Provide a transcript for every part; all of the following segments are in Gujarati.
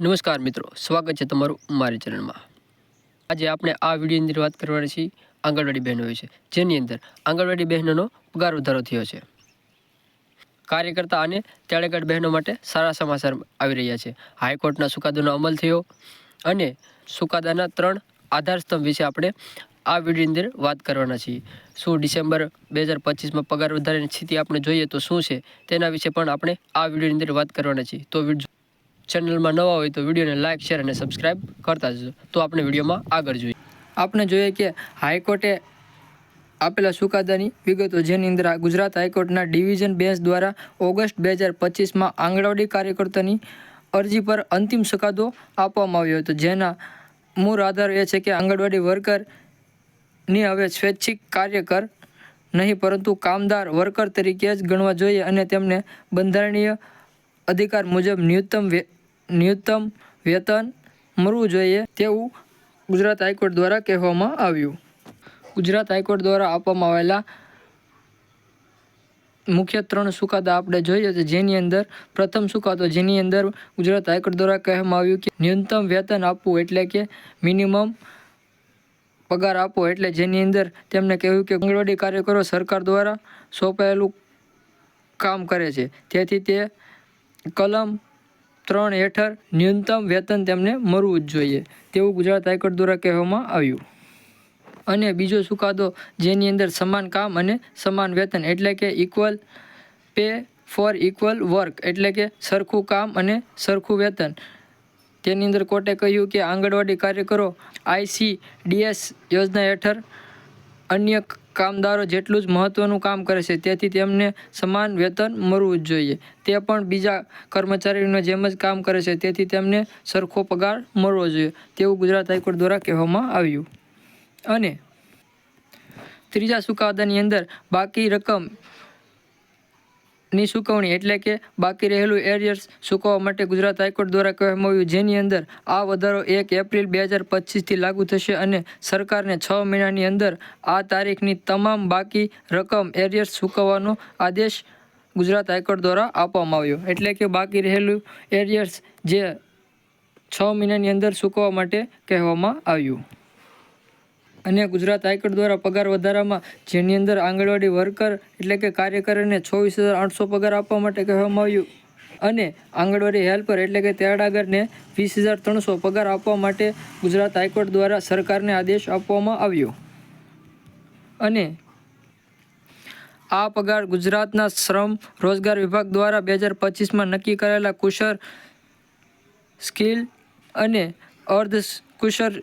નમસ્કાર મિત્રો, સ્વાગત છે તમારું મારી ચેનલમાં. આજે આપણે આ વિડીયોની અંદર વાત કરવાની છે આંગણવાડી બહેનો વિશે, જેની અંદર આંગણવાડી બહેનોનો પગાર વધારો થયો છે. કાર્યકર્તા અને તેડેગઢ બહેનો માટે સારા સમાચાર આવી રહ્યા છે. હાઈકોર્ટના ચુકાદાનો અમલ થયો અને ચુકાદાના ત્રણ આધારસ્તંભ વિશે આપણે આ વિડીયોની અંદર વાત કરવાના છીએ. શું ડિસેમ્બર બે હજાર પચીસમાં પગાર વધારાની સ્થિતિ આપણે જોઈએ તો શું છે તેના વિશે પણ આપણે આ વિડીયોની અંદર વાત કરવાના છીએ. તો વીડિયો ચેનલમાં નવા હોય તો વિડીયોને લાઇક શેર અને સબસ્ક્રાઈબ કરતા જજો તો આપણે વિડીયોમાં આગળ જોઈએ. આપણે જોઈએ કે હાઈકોર્ટે આપેલા ચુકાદાની વિગતો જેની અંદર ગુજરાત હાઈકોર્ટના ડિવિઝન બેન્ચ દ્વારા ઓગસ્ટ બે હજાર પચીસમાં આંગણવાડી કાર્યકર્તાની અરજી પર અંતિમ ચુકાદો આપવામાં આવ્યો હતો. જેના મૂળ આધાર એ છે કે આંગણવાડી વર્કરની હવે સ્વૈચ્છિક કાર્યકર નહીં, પરંતુ કામદાર વર્કર તરીકે જ ગણવા જોઈએ અને તેમને બંધારણીય અધિકાર મુજબ ન્યૂનતમ ન્યૂનતમ વેતન મળવું જોઈએ તેવું ગુજરાત હાઈકોર્ટ દ્વારા કહેવામાં આવ્યું. ગુજરાત હાઈકોર્ટ દ્વારા આપવામાં આવેલા મુખ્ય ત્રણ ચુકાદા આપણે જોઈએ છે જેની અંદર પ્રથમ ચુકાદો જેની અંદર ગુજરાત હાઈકોર્ટ દ્વારા કહેવામાં આવ્યું કે ન્યૂનતમ વેતન આપવું એટલે કે મિનિમમ પગાર આપવો એટલે જેની અંદર તેમણે કહ્યું કે આંગણવાડી કાર્યકરો સરકાર દ્વારા સોંપાયેલું કામ કરે છે. તેથી તે કલમ ત્રણ હેઠળ ન્યૂનતમ વેતન તેમને મળવું જ જોઈએ, તેવું ગુજરાત હાઈકોર્ટ દ્વારા કહેવામાં આવ્યું. અને બીજો ચુકાદો જેની અંદર સમાન કામ અને સમાન વેતન એટલે કે equal pay for equal work એટલે કે સરખું કામ અને સરખું વેતન. તેની અંદર કોર્ટે કહ્યું કે આંગણવાડી કાર્યકરો આઈસીડીએસ યોજના હેઠળ અન્ય કામદારો જેટલું જ મહત્ત્વનું કામ કરે છે, તેથી તેમને સમાન વેતન મળવું જ જોઈએ. તે પણ બીજા કર્મચારીઓને જેમ જ કામ કરે છે, તેથી તેમને સરખો પગાર મળવો જોઈએ. તેવું ગુજરાત હાઈકોર્ટ દ્વારા કહેવામાં આવ્યું. અને ત્રીજા ચુકાદાની અંદર બાકી રકમ ની ચૂકવણી એટલે કે બાકી રહેલું એરિયર્સ ચૂકવવા માટે ગુજરાત હાઈકોર્ટ દ્વારા કહેવામાં આવ્યું જેની અંદર આ વધારો એક એપ્રિલ બે હજાર પચીસથી લાગુ થશે અને સરકારને છ મહિનાની અંદર આ તારીખની તમામ બાકી રકમ એરિયર્સ ચૂકવવાનો આદેશ ગુજરાત હાઈકોર્ટ દ્વારા આપવામાં આવ્યો. એટલે કે બાકી રહેલું એરિયર્સ જે છ મહિનાની અંદર ચૂકવવા માટે કહેવામાં આવ્યું. અને ગુજરાત હાઈકોર્ટ દ્વારા પગાર વધારામાં જેની અંદર આંગણવાડી વર્કર એટલે કે કાર્યકરને ચોવીસ હજાર આઠસો પગાર આપવા માટે કહેવામાં આવ્યું. અને આંગણવાડી હેલ્પર એટલે કે તેડાગરને વીસ હજાર ત્રણસો પગાર આપવા માટે ગુજરાત હાઈકોર્ટ દ્વારા સરકારને આદેશ આપવામાં આવ્યો. અને આ પગાર ગુજરાતના શ્રમ રોજગાર વિભાગ દ્વારા બે હજાર પચીસમાં નક્કી કરેલા કુશળ સ્કિલ અને અર્ધ કુશળ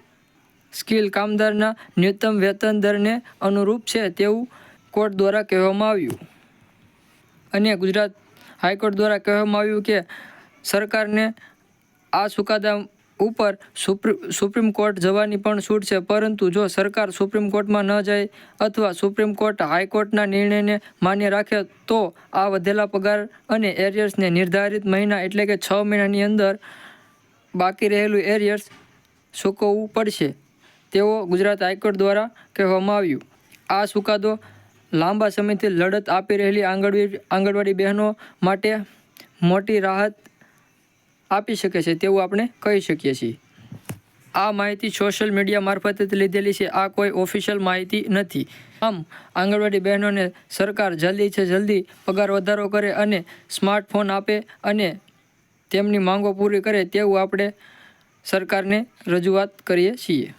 સ્કિલ કામદારના ન્યૂનતમ વેતન દરને અનુરૂપ છે તેવું કોર્ટ દ્વારા કહેવામાં આવ્યું. અને ગુજરાત હાઈકોર્ટ દ્વારા કહેવામાં આવ્યું કે સરકારને આ ચુકાદા ઉપર સુપ્રી, સુપ્રીમ કોર્ટ જવાની પણ છૂટ છે, પરંતુ જો સરકાર સુપ્રીમ કોર્ટમાં ન જાય અથવા સુપ્રીમ કોર્ટ હાઈકોર્ટના નિર્ણયને માન્ય રાખે તો આ વધેલા પગાર અને એરિયર્સને નિર્ધારિત મહિના એટલે કે છ મહિનાની અંદર બાકી રહેલું એરિયર્સ ચૂકવવું પડશે. તેવો ગુજરાત હાઈકોર્ટ દ્વારા કહેવામાં આવ્યું, આ ચુકાદો લાંબા સમયથી લડત આપી રહેલી આંગણવાડી આંગણવાડી બહેનો માટે મોટી રાહત આપી શકે છે તેવું આપણે કહી શકીએ છીએ. આ માહિતી સોશિયલ મીડિયા મારફતે લીધેલી છે. આ કોઈ ઓફિશિયલ માહિતી નથી. આમ, આંગણવાડી બહેનોને સરકાર જલ્દી છે જલ્દી પગાર વધારો કરે અને સ્માર્ટફોન આપે અને તેમની માંગો પૂરી કરે તેવું આપણે સરકારને રજૂઆત કરીએ છીએ.